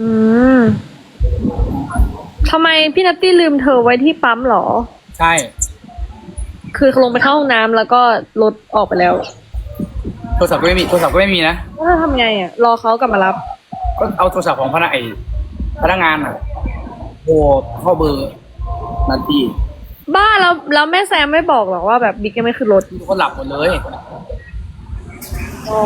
อืมทำไมพี่นัตตี้ลืมเธอไว้ที่ปั๊มเหรอ ใช่ คือลงไปเข้าห้องน้ำแล้วก็รถออกไปแล้วโทรศัพท์ก็ไม่มี โทรศัพท์ก็ไม่มีนะ แล้วทำไงอะ รอเขากลับมารับ ก็เอาโทรศัพท์ของพนักไอพนักงานอะโทรเข้าเบอร์นาทีบ้าแล้วแล้วแม่แซมไม่บอกหรอกว่าแบบบิ๊กยังไม่ขึ้นรถ ทุกคนหลับหมดเลย อ๋อ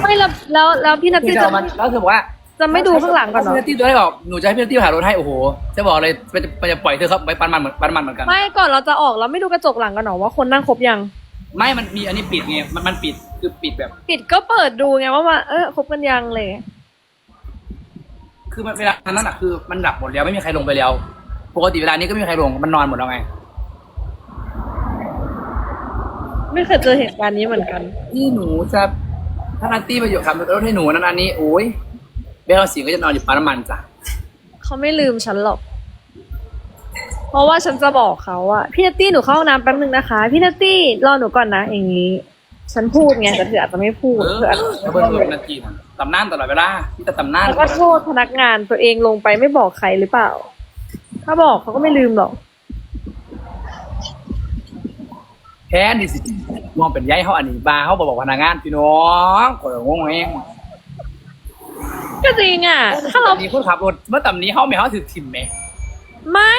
ไม่แล้วแล้วแล้วพี่นัตคือตี้จะจะเอามันแล้วเธอบอกว่า จะไม่ดูข้างหลังก่อนเหรอ พี่นัตตี้ตัวได้บอกหนูจะให้พี่นัตตี้หารถให้โอ้โห จะบอกเลยไปไปจะปล่อยเธอครับไปปันมันเหมือนปันมันเหมือนกัน ไม่ก่อนเราจะออกเราไม่ดูกระจกหลังกันหรอว่าคนนั่งครบยัง ไม่มันมีอันนี้ปิดไงมันมันปิดคือปิดแบบ ปิดก็เปิดดูไงว่ามาเออครบกันยังเลย คือมันเวลานั้นน่ะคือมันหลับหมดแล้วไม่มีใครลงไปแล้วปกติเวลานี้ก็ไม่มีใครลงมันนอนหมดแล้วไง ไม่เคยเจอเหตุการณ์นี้เหมือนกันที่หนูจะถ้านัตตี้มาอยู่ขับรถให้หนูนั้นอันนี้โอ้ย เบลสีก็จะนอนอยู่ปั๊มน้ำมันจ้ะเขาไม่ลืมฉันหรอก เพราะว่าฉันจะบอกเขาว่าพี่นัตตี้หนูเข้าห้องน้ำแป๊บนึงนะคะ พี่นัตตี้รอหนูก่อนนะ อย่างนี้ ฉันพูดไงแต่เธออาจจะไม่พูดเออเธออาจจะถ้าเบิ้ลรถนาทีน่ะตำนานตลอดเวลาที่จะตำนานแล้วก็โทษพนักงานตัวเองลงไปไม่บอกใครหรือเปล่า ถ้าบอกเขาก็ไม่ลืมหรอก แค่ดิสิมองเป็นใยเขาอันนี้บาร์เขาบอกพนักงานพี่น้องก็งงเอง ก็จริงอะ ถ้าเรามีคนขับรถเมื่อต่ำนี้เขาไม่เขาถือทิมไหมไม่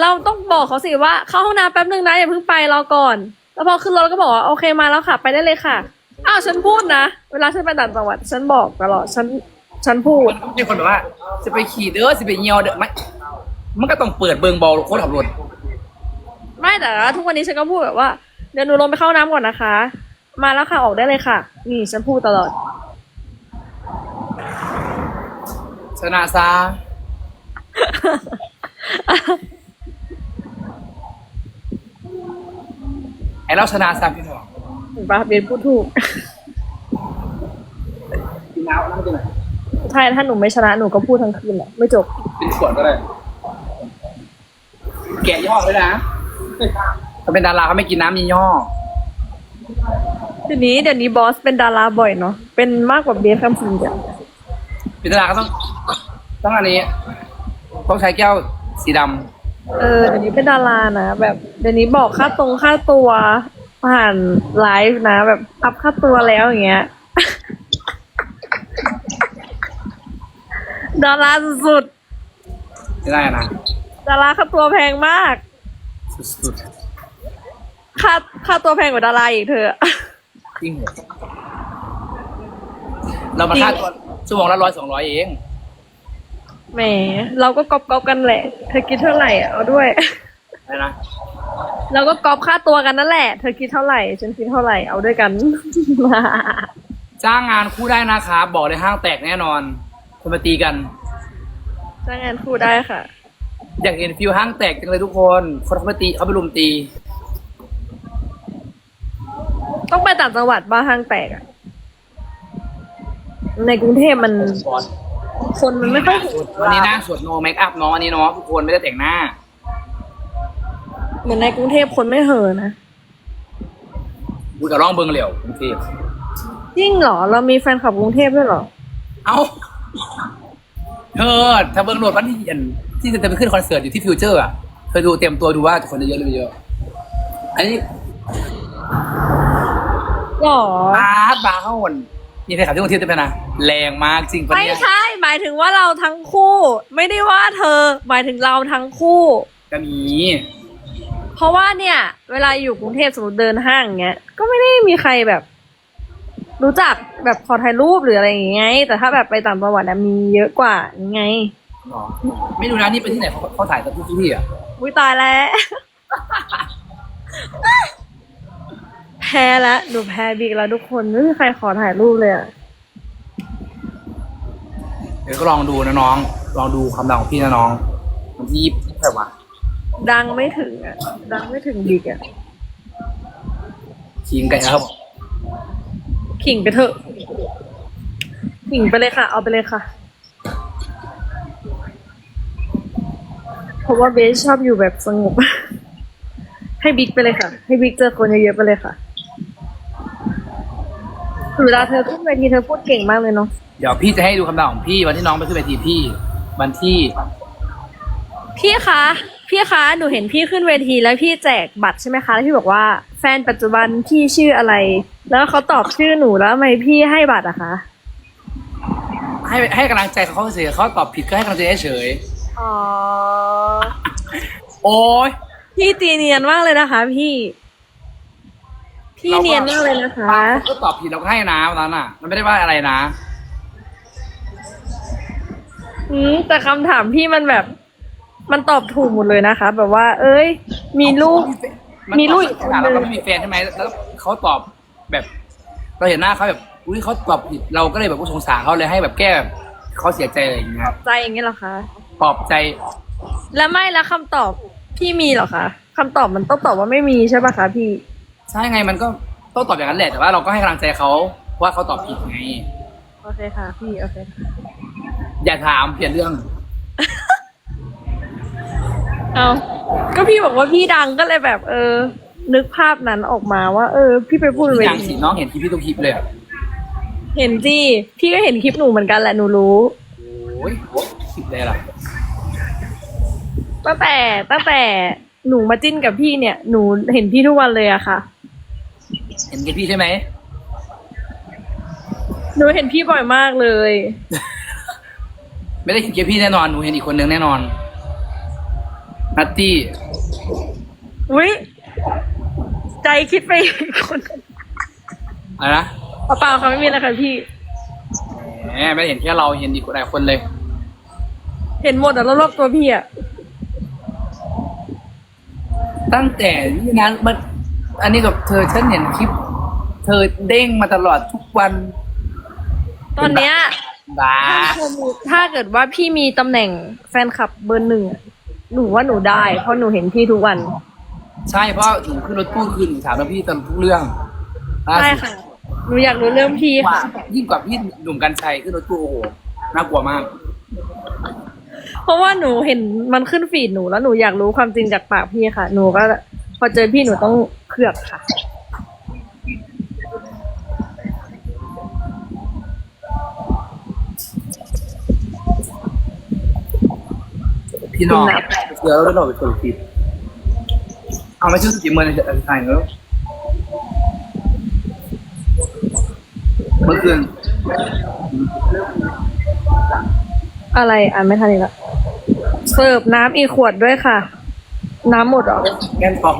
เราต้องบอกเขาสิว่าเข้าห้องน้ำแป๊บนึงนะอย่าเพิ่งไปรอก่อน แล้วพอขึ้นรถเราก็บอกว่าโอเคมาแล้วค่ะ ไปได้เลยค่ะอ้าวฉันพูดนะเวลาฉันไปต่างจังหวัดฉันบอกตลอดฉันฉันพูดมีคนบอกว่า จะไปขี่เด้อจะไปเงียวเด้อไม่มันก็ต้องเปิดเบิงบอลคนขับรถไม่แต่ว่าทุกวันนี้ฉันก็พูดแบบว่าเดี๋ยวหนูลงไปเข้าน้ำก่อนนะคะ มาแล้วค่ะออกได้เลยค่ะ นี่ฉันพูดตลอด ชนะซาไอเราชนะซาพี่น้องเห็นปะเบนพูดถูก พี่น้านั่งที่ไหนใช่ถ้าหนูไม่ชนะหนูก็พูดทั้งคืนแหละไม่จบ เป็นขวดก็ได้ แกะย่ห้อด้วยนะถ้าเป็นดาราเขาไม่กินน้ำยี่ห้อเดี๋ยวนี้เดี๋ยวนี้บอสเป็นดาราบ่อยเนาะ เป็นมากกว่าเบสคำสิงจ้ะเป็นดาราก็ต้อง ต้องอันนี้ต้องใช้แก้วสีดเออเดี๋ยวนี้เป็นดารานะ แบบเดี๋ยวนี้บอกค่าตรงค่าตัวผ่านไลฟ์นะ แบบอัพค่าตัวแล้วอย่างเงี้ยดาราสุดำไม่ได้นะๆดาราค่าตัวแพงมาก สุดค่าค่าตัวแพงกว่าดาราอีกเธอ ๆจริงเหรอเรามาค่าตัวชั่วโมงละร้อยสองร้อยเอง แหม เราก็ก๊อปก๊อปกันแหละ เธอคิดเท่าไหร่อะเอาด้วย อะไรนะเราก็ก๊อปค่าตัวกันนั่นแหละ เธอคิดเท่าไหร่ ฉันคิดเท่าไหร่ เอาด้วยกัน จ้างงานคู่ได้นะครับบอกเลยห้างแตกแน่นอน คนมาตีกัน จ้างงานคู่ได้ค่ะ อยากเห็นฟิวห้างแตกจังเลยทุกคนคนเขาไปตีเขาไปรุมตี ต้องไปต่างจังหวัดบ้าห้างแตกอะในกรุงเทพมัน คนมันไม่ค่อยเห็นวันนี้หน้าสวดโนเมคอัพเนาะอันนี้เนาะทุกคนไม่ได้แต่งหน้า เหมือนในกรุงเทพคนไม่เห่อะนะกูจะร้องเบิงเหลียวกรุงเทพจริงเหรอ เรามีแฟนคลับกรุงเทพด้วยเหรอ เอ้าเธอถ้าเบิงโหลดวันที่อันที่จะไปขึ้นคอนเสิร์ตอยู่ที่ฟิวเจอร์อะเธอดูเตรียมตัวดูว่าคนจะเยอะหรือไม่เยอะ อันนี้หรอบาสบาสเข้าวนนี่ใครขับที่กรุงเทพได้ไหมนะแรงมากจริงปะไม่เนี่ยใช่หมายถึงว่าเราทั้งคู่ ไม่ได้ว่าเธอ หมายถึงเราทั้งคู่ ก็มีเพราะว่าเนี่ย เวลาอยู่กรุงเทพสมมติเดินห้างเงี้ย ก็ไม่ได้มีใครแบบ รู้จักแบบขอถ่ายรูปหรืออะไรอย่างเงี้ยแต่ถ้าแบบไปต่างจังหวัดอะมีเยอะกว่ายังไงหรอไม่รู้นะนี่ไปที่ไหนเขาเขาถ่ายกับทุกที่อะอุ้ยตายแล้ว แพ้แล้วหนูแพ้บิ๊กแล้วทุกคนไม่มีใครขอถ่ายรูปเลยอะ เดี๋ยวก็ลองดูนะน้อง ลองดูความดังของพี่นะน้องวันที่ยี่สิบเท่าไหร่วะดังไม่ถึงอะดังไม่ถึงบิ๊กอะชิงกันนะครับขิงไปเถอะ ขิงไปเลยค่ะ เอาไปเลยค่ะ เพราะว่าเบสชอบอยู่แบบสงบ ให้บิ๊กไปเลยค่ะ ให้บิ๊กเจอคนเยอะๆไปเลยค่ะเวลาเธอขึ้นเวทีเธอพูดเก่งมากเลยเนาะ เดี๋ยวพี่จะให้ดูคำตอบของพี่วันที่น้องไปขึ้นเวทีพี่ วันที่ พี่คะ พี่คะ หนูเห็นพี่ขึ้นเวทีแล้วพี่แจกบัตรใช่ไหมคะ แล้วพี่บอกว่าแฟนปัจจุบันพี่ชื่ออะไร แล้วเขาตอบชื่อหนูแล้วทำไมพี่ให้บัตรอะคะ ให้ให้กำลังใจเขาเขาเสียเขาตอบผิดก็ให้กำลังใจเฉยอ๋อๆโอ้ยพี่ตีเนียนมากเลยนะคะ พี่ พี่เนียนมากเลยนะคะ ก็ตอบผิดเราก็ให้นะวันนั้นอะ มันไม่ได้ว่าอะไรนะ อืมแต่คำถามพี่มันแบบ มันตอบถูกหมดเลยนะคะ แบบว่า เอ้ย มีลูก นมีลูกอีอีกกคนนึงเราก็ไม่มีแฟนใช่ไหมแล้วเขาตอบแบบ เราเห็นหน้าเขาแบบอุ้ยเขาตอบผิดเราก็เลยแบบสงสารเขาเลยให้แบบแก้แบบเขาเสียใจอะไรอย่างเงี้ยครับใจอย่างเงี้ยเหรอคะ ปลอบใจแล้วไม่แล้วคำตอบพี่มีเหรอคะคำตอบมันต้องตอบว่าไม่มีใช่ปะคะพี่ ใช่ไงมันก็ต้องตอบอย่างนั้นแหละแต่ว่าเราก็ให้กำลังใจเขาว่าเขาตอบผิดไง โอเคค่ะ พี่ โอเค อย่าถามเปลี่ยนเรื่อง เอาก็พี่บอกว่าพี่ดังก็เลยแบบ เออ นึกภาพนั้นออกมาว่า เออ พี่ไปพูดเวอย่างทีสิน้องเห็นคลิปพี่ทุกคลิปเลยอะเห็นจีพี่ก็เห็นคลิปหนูเหมือนกันแหละหนูรู้โอ้ยคลิปเลยล่ะตั้งแต่ตั้งแต่หนูมาจิ้นกับพี่เนี่ย หนูเห็นพี่ทุกวันเลยอะค่ะ เห็นแค่พี่ใช่ไหมหนูเห็นพี่บ่อยมากเลย ไม่ได้เห็นแค่พี่แน่นอน หนูเห็นอีกคนนึงแน่นอนนัตตี้อุ้ยใจคิดไปอีกคนอะไรนะเปล่าๆค่ะไม่มีอะไรค่ะพี่ แหมไม่ได้เห็นแค่เราเห็นอีกหลายคนเลย เห็นหมดอะรอบๆตัวพี่อะตั้งแต่นี่นั้นมันอันนี้กับเธอฉันเห็นคลิป เธอเด้งมาตลอดทุกวัน ตอนเนี้ย บ้าถ้าเกิดว่าพี่มีตำแหน่งแฟนคลับเบอร์หนึ่งอะหนูว่าหนูได้ เพราะหนูเห็นพี่ทุกวัน ใช่เพราะหนูขึ้นรถตู้คืนหนูถามแล้วพี่ตลอดทุกเรื่องล่าใช่สุดค่ะ หนูอยากรู้เรื่องพี่ว่าค่ะ ยิ่งกว่าพี่หนุ่มกัญชัยขึ้นรถตู้โอ้โหน่ากลัวมาก เพราะว่าหนูเห็นมันขึ้นฟีดหนูแล้วหนูอยากรู้ความจริงจากปากพี่ค่ะ หนูก็พอเจอพี่หนูต้องเผือกค่ะ พี่น้องจริงนะเสือแล้วเปชนคลิปเอาไม่ใช่สกิมเมอร์ในไทยแล้วเมื่อคืนอะไรอ่านไม่ทันอีกแล้วเสิร์ฟน้ำอีกขวดด้วยค่ะ น้ำหมดเหรอแก้มทอง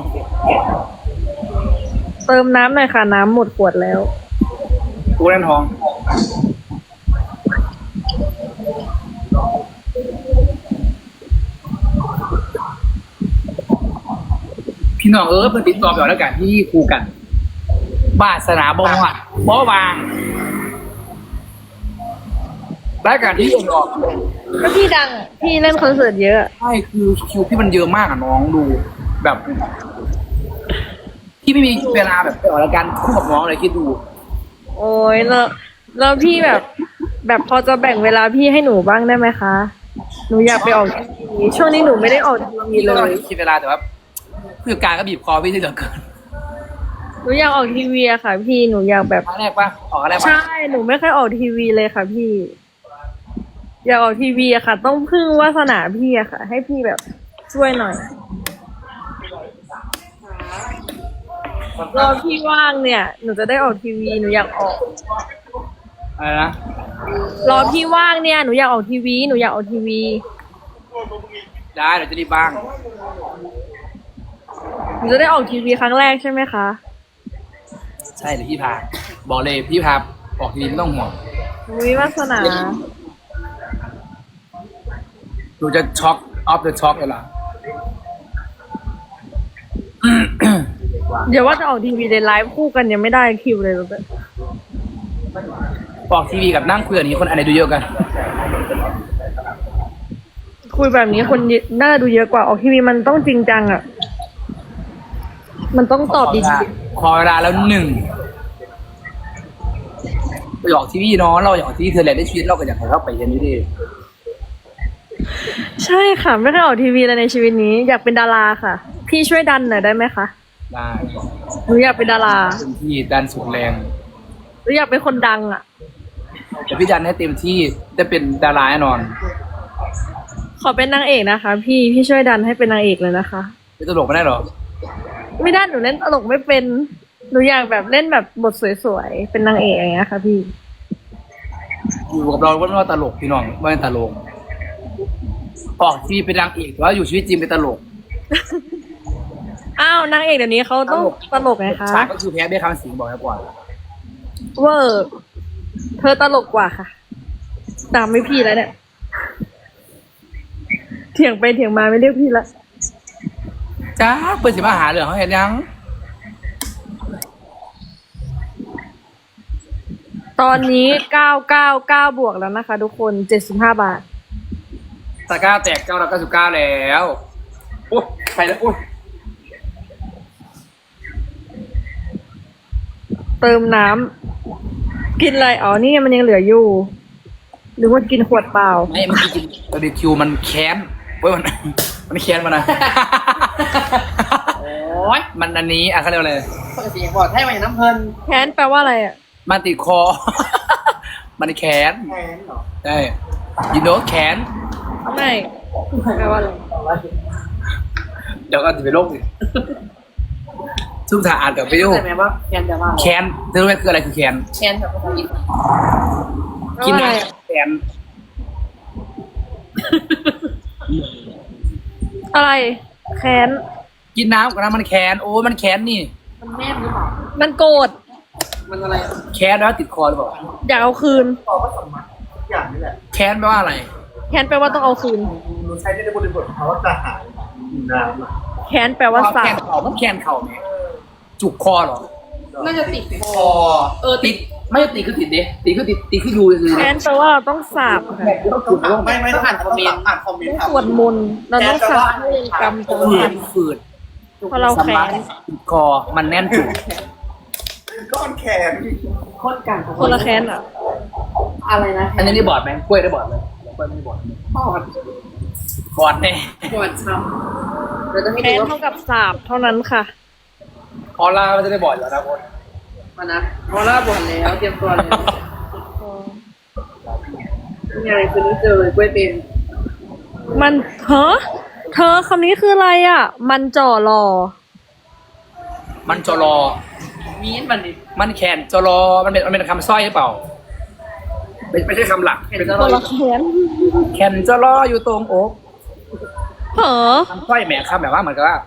เติมน้ำหน่อยค่ะ น้ำหมดขวดแล้วกูแก้มทอง พี่น้องเออเป็นติดต่อไปออกแล้วกันที่ครูกันบาสนาบงอะบ่วางรายการที่ยงออกก็พี่ดังอะพี่เล่นคอนเสิร์ตเยอะ ใช่คือคิวพี่มันเยอะมากอะน้องดู แบบพี่ไม่มีเวลาแบบไปออกรายการคู่กับน้องเลยคิดดู โอ้ยแล้วแล้วพี่แบบ แบบพอจะแบ่งเวลาพี่ให้หนูบ้างได้ไหมคะ หนูอยากไปออกทีวีช่วงนี้หนูไม่ได้ออกทีวีพี่เลก็ยคิดเวลาแต่ว่า ผู้จัดการก็บีบคอพี่ที่เหลือเกินหนูอยากออกทีวีอะค่ะ พี่หนูอยากแบบ ครั้งแรกปะออกครั้งแรกปะใช่หนูไม่เคยออกทีวีเลยค่ะพี่ อยากออกทีวีอะค่ะ ต้องพึ่งวาสนาพี่อะค่ะ ให้พี่แบบช่วยหน่อยรอพี่ว่างเนี่ย หนูจะได้ออกทีวีหนูอยากออก อะไรนะรอพี่ว่างเนี่ยหนูอยากออกทีวีหนูอยากออกทีวี ได้เดี๋ยวจะรีบบ้างห นูจะได้ออกทีวีครั้งแรกใช่ไหมคะ ใช่เดี๋ยวพี่พา บอกเลยพี่พาออกทีวีไม่ต้องห่วงวิวาสนา หนูจะช็อกออฟเดอะช็อกเลยล่ะเดี๋ยวว่าจะออกทีวีในไลฟ์คู่กันยังไม่ได้คิวเลยแบบออกทีวีกับนั่งคุยกับนี้คนอะไรดูเยอะกัน คุยแบบนี้คนน่าจะดูเยอะกว่าออกทีวีมันต้องจริงจังอะ มันต้องตอบดีขอเวลาแล้วหนึ่งไปออกทีวีเนาะเราอยากออกทีวีเธอแหละได้ชีวิตเราก็อยากให้เข้าไปอย่างนี้ดิๆ ใช่ค่ะ ไม่เคยออกทีวีเลยในชีวิตนี้ อยากเป็นดาราค่ะ พี่ช่วยดันหน่อยได้ไหมคะได้หนูอยากเป็นดาราเป็นที่ด้านสุดแรงหนูอยากเป็นคนดังอะเดี๋ยวพี่ดันให้เต็มที่ได้เป็นดาราแน่นอนขอเป็นนางเอกนะคะ พี่พี่ช่วยดันให้เป็นนางเอกเลยนะคะ เป็นตลกไม่ได้หรอ ไม่ได้หนูเล่นตลกไม่เป็น หนูอยากแบบเล่นแบบบทสวยๆ เป็นนางเอกอย่างเงี้ยค่ะพี่ อยู่กับเราก็ไม่ว่าตลกพี่น้องไม่เป็นตลกออกทีวีเป็นนางเอกแต่ว่าอยู่ชีวิตจริงเป็นตลกอ้าวนางเอกเดี๋ยวนี้เขาต้องตลกไงคะฉากก็คือแพ้เบี้ยคำสิงบอกให้ก่อนเวอร์เธอตลกกว่าค่ะ ตามไม่พี่แล้วเนี่ยเถียงไปเถียงมาไม่เรียกพี่ละ จ้าเปิดสิมาหาเรื่องเขาเห็นยัง ตอนนี้เก้าเก้าเก้าบวกแล้วนะคะ ทุกคนเจ็ดสิบห้าบาท ตะกร้าแตกเก้าร้อยเก้าสิบเก้าแล้วโอ้ใครแล้วโอ้เติมน้ำ กินอะไร อ๋อ นี่ไงมันยังเหลืออยู่ หรือว่ากินขวดเปล่า ไม่เมื่อกี้กินบาร์บีคิวมันแค้นเว้ยมัน มันแค้นมานะ โอ้ยมันอันนี้อะเขาเรียกว่าอะไรปกติบอกให้ไปน้ำเพลินแค้นแปลว่าอะไรอะ มันติดคอ มันแค้นแทนเหรอใช่ยินโนแค้นไม่แปลว่าอะไร เดี๋ยวก็จะไปโรคอีกซุ่มถ่าอ่านกับไปโยเข้าใจไหมว่าแทนจะว่าแค้นเธอรู้ไหมคืออะไรคือแค้นแทนแบบภาษาอังกฤษกินแปลว่าอะไรน้ำอะแค้นอะไร แค้น กินน้ำกับน้ำมันแค้นโอ้มันแค้นนี่ มันแม่นหรือเปล่ามันโกรธ มันอะไรแค้นแล้วติดคอหรือเปล่าอยากเอาคืน ตอบว่าสมมัติทุกอย่างนี่แหละแค้นแปลว่าอะไร แค้นแปลว่าต้องเอาคืน หนูใช้ในบริบทของเขาว่าจะหายน้ำอะแค้นแปลว่าสาแค้นบเข่ามันแค้นเข่าไหมจุกคอเหรอ น่าจะติดคอ เออติด ไม่ติดคือติดดิติดคือติดติดคือดูเลยแค้นแปลว่าเราต้องสาบค่ะไม่ไม่ต้องอ่านคอมเมนต์อ่านคอมเมนต์สวดมนต์เราต้องสาบให้เวรกรรมจะฝืผ่าดนฝืดเพราะเราแค้นติดคอมันแน่นจุกก้อนแขนโคตรกันคนละแค้นอะอะไรนะอันนี้ได้บอดไหมกล้วยได้บอดไหมกล้วยไม่ได้บอดปอดบอดแน่ปวดช้ำเราจะให้แค้ดูนว่าเท่ากับสาบเท่านั้นค่ะออร่ามันจะได้บอดอยู่แล้วนะคน มานะพอล่าบ่นแล้วเตรียมตัวเลยนี่ไงคืนนี้เจอกล้วยเป็นมันเฮ้อเธอคำนี้คืออะไรอะ มันจ่อรอ มันจอรอ มีนบันนี้มันแขนจอรอ มันเป็นมันเป็นคำสร้อยหรือเปล่าไม่ไม่ใช่คำหลักเป็นคนละแค้นแขนจอรออยู่ตรงอกเหรอคำสร้อยแหมคำแบบว่าเหมือนกับว่า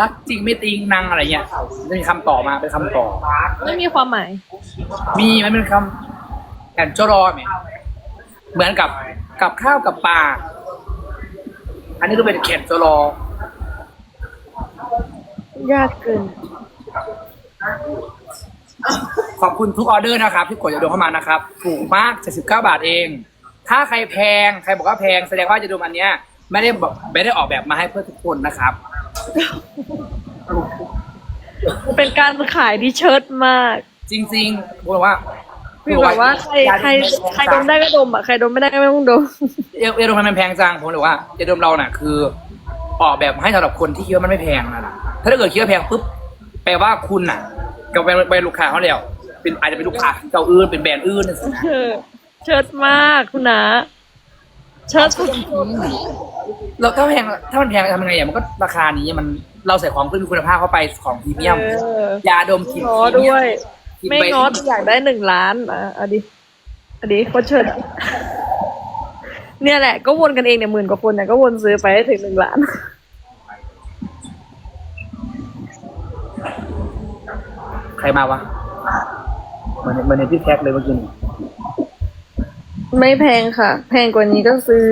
รักจริงไม่ติงนางอะไรเงี้ยจะมีคำต่อมาเป็นคำต่อ ไม่มีความหมาย มีมันเป็นคำแขนจอรอไหมเหมือนกับกับข้าวกับปลาอันนี้ก็เป็นแขนจอรอยากเกิน ขอบคุณทุกออเดอร์นะครับ ที่กดจะโดนเข้ามานะครับ ถูกมาก 79 บาทเอง ถ้าใครแพง ใครบอกว่าแพงแสดงว่าจะโดนอันเนี้ย ไม่ได้บอกไม่ได้ออกแบบมาให้เพื่อทุกคนนะครับ เป็นการขายที่เชิดมากจริงๆบอกว่าคือแบบว่าใครใครใครดมได้ก็ดมอะใครดมไม่ได้ก็ไม่ต้องดมเอเอดมมันแพงจังผมเลยว่าเอดมเราน่ะ คือออกแบบให้สำหรับคนที่คิดว่ามันไม่แพงนะนะถ้าเกิดคิดว่าแพงปุ๊บแปลว่าคุณน่ะกับเป็นเป็นลูกค้าเขาแล้วเป็นอาจจะเป็นลูกค้าเจ้าอื่นเป็นแบรนด์อื่นเออเชิดมากคุณนะ เชิดสุดเราถ้าแพงถ้ามันแพงทำยังไงอะมันก็ราคานี้มันเราใส่ของเพื่อมีคุณภาพเข้าไปของพรีเมียมเออยาดมกลิ่นง้อพรีเมีด้วยกินไม่ไปง้อแต่อยากได้หนึ่งล้านอะเอาดิเอาดิโคตรเชิดอะเนี่ยแหละก็วนกันเองเนี่ยหมื่นกว่าคนเนี่ยก็วนซื้อไปให้ถึงหนึ่งล้านใครมาวะเหมือนเหมือนในพี่แท็กเลยเมื่อกี้นี่ ไม่แพงค่ะ แพงกว่านี้ก็ซื้อ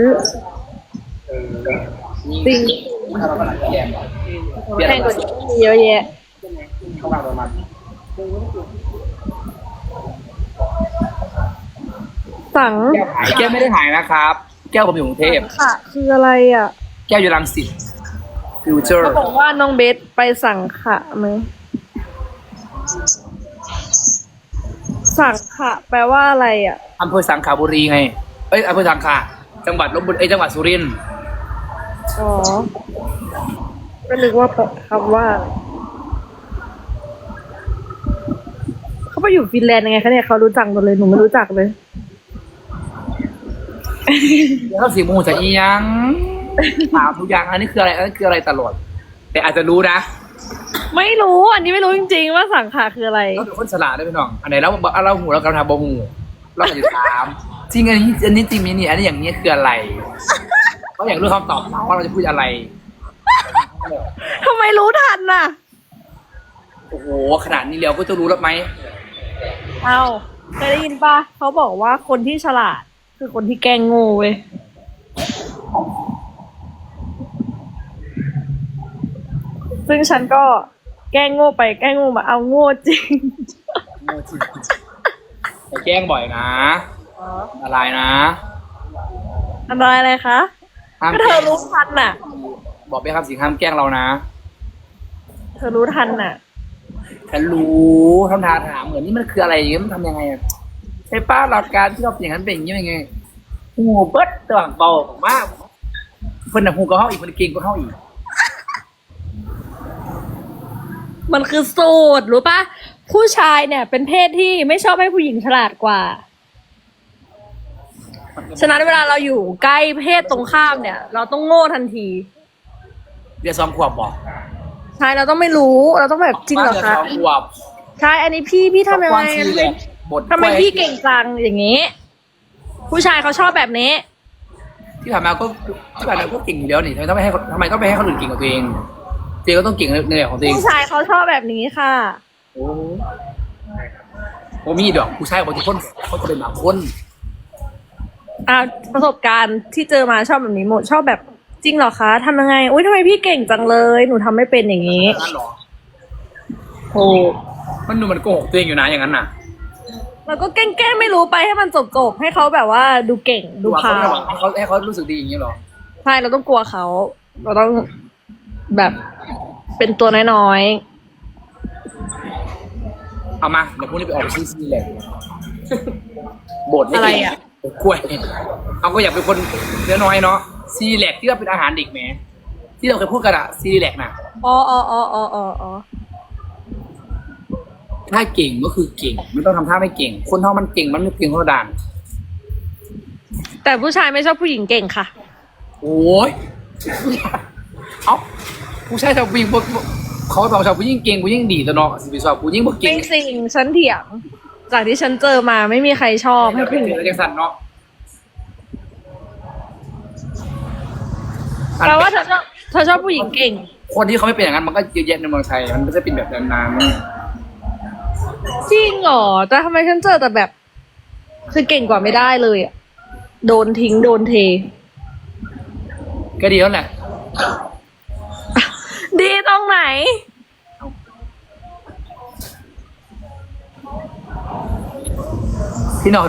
จริง ถ้าเรากำลังแย่เปลี่ยนแพงกว่านี้ก็มีเยอะแยะ เข้ามาประมาณสังแก้วหายแก้วไม่ได้หายนะครับ แก้วผมอยู่กรุงเทพ ค่ะ คืออะไรอะ แก้วอยู่รังสิตฟิวเจอร์เขาบอกว่าน้องเบสไปสั่งขะไหม สั่งขะแปลว่าอะไรอะอำเภอสังขบุรีไง เอ้ยอำเภอสังขะจังหวัดลบบุรีเอ้ยจังหวัดสุรินทร์อ๋อก็นึกว่าคำว่าอะไรเขาเขาไปอยู่ฟินแลนด์ยังไงคะเนี่ยเขารู้จักหมดเลยหนูไม่รู้จักเลยแล้วสีมูจะอียังถามทุกอย่างอันนี้คืออะไรอันนี้คืออะไรตลอด แต่อาจจะรู้นะ ไม่รู้ อันนี้ไม่รู้จริง ๆ ว่าสังขารคืออะไร เราเป็นคนฉลาดด้วยพี่น้อง อันไหนเราเราหูเรากำลังทำบะหูเราก็จะถามจริงอันนี้อันนี้จริงมินี่อันนี้อย่างนี้คืออะไรเขาอยากรู้คำตอบเราว่าเราจะพูดอะไร ทำไมรู้ทันน่ะ โอ้โห ขนาดนี้แล้วก็จะรู้แล้วไหม เอาเคยได้ยินปะเขาบอกว่าคนที่ฉลาด คือคนที่แกล้งโง่เว้ย ซึ่งฉันก็ แกล้งโง่ไปแกล้งโง่มาเอาโง่จริงอย่าแกล้งบ่อยนะอะไรนะอันตรายอะไรคะห้ามก็แกเธล้องรู้ทันน่ะ บอกไปครับสิงห้ามแกล้งเรานะ เธอรู้ทันน่ะฉันรู้ทำทาถามเหมือนนี่มันคืออะไรอย่างเงี้ยมันทำยังไงอะใช่ป้าหลักการที่เราเป็นอย่างนั้นเป็นอย่างนี้ยังไงหูเบิดตัวหางเบาของมากเพิ่นน่ะหูก็เข้าอีกเพิ่นเก่งก็เข้าอีก มันคือสูตรรู้ปะผู้ชายเนี่ย เป็นเพศที่ไม่ชอบให้ผู้หญิงฉลาดกว่า ฉะนั้นเวลาเราอยู่ใกล้เพศตรงข้ามเนี่ย เราต้องโง่ทันทีเรียกสองขวบบอกใช่เราต้องไม่รู้เราต้องแบบจริงเหรอป้าคะเรียกสองขวบใช่อันนี้พี่พี่ทำยังไงความทำซีไมแหละบททำไมพี่เก่งจังอย่างนี้ ผู้ชายเขาชอบแบบนี้ ที่ผ่านมาก็ที่ผ่านมาก็เก่งอยู่แล้วนี่ทำไมต้องไปให้คนทำไมต้องไปให้คนอื่นเก่งกว่าตัวเอง ตัวเองก็ต้องเก่งในแบบของตัวเองผู้ชายเขาชอบแบบนี้ค่ะ โอ้โหมีดอกผู้ชายบางคนเขาจะเป็นบางคนอ่าประสบการณ์ที่เจอมาชอบแบบนี้หมดชอบแบบจริงเหรอคะทำยังไงอุ้ยทำไมพี่เก่งจังเลย หนูทำไม่เป็นอย่างนี้นั่นหรอโอ้มันดูมันโกหกตัวเองอยู่นะอย่างนั้นน่ะเราก็แกล้งๆไม่รู้ไปให้มันจบๆให้เขาแบบว่าดูเก่งดูว่าพาเขาวระวังให้เขาให้เขารู้สึกดีอย่างนี้หรอใช่เราต้องกลัวเขา เราต้องแบบ เป็นตัวน้อยเอามาเดี๋ยวพรุ่งนี้ไปออกซีซีแหละบทๆ อะไรอะ กล้วยเอาก็อยากเป็นคนเนื้อน้อยเนาะซีแลกที่ว่าเป็นอาหารเด็กแหมที่เราเคยพูดกันอะซีแลกน่ะอ๋ออ๋ออ๋ออ๋ออ๋ออ๋อถ้าเก่งก็คือเก่ง ไม่ต้องทำท่าไม่เก่ง คนเท่ามันเก่งมันไม่เก่งเท่าด่านแต่ผู้ชายไม่ชอบผู้หญิงเก่งค่ะ โอ้ย เอ้า ผู้ชายชาวผู้หญิงพวกเขาบอกชาวผู้หญิงเก่งผู้หญิงดีแต่เนาะสิบสอบผู้หญิงพวกเก่ไม่งจริงฉันเถียง จากที่ฉันเจอมาไม่มีใครชอบให้ผู้หญิงเจอจังสันเนาะแปลว่าเธอชอบเธอชอบผู้หญิงเก่ง คนที่เขาไม่เป็นอย่างนั้นมันก็เยอะแยะในเมืองไทยมันไม่ใช่เป็นแบบนั้นนานจริงเหรอแต่ทำไมฉันเจอแต่แบบ คือเก่งกว่าไม่ได้เลยอะโดนทิ้งโดนเท ก็ดีแล้วแหละ ดีตรงไหน พี่นอกโดย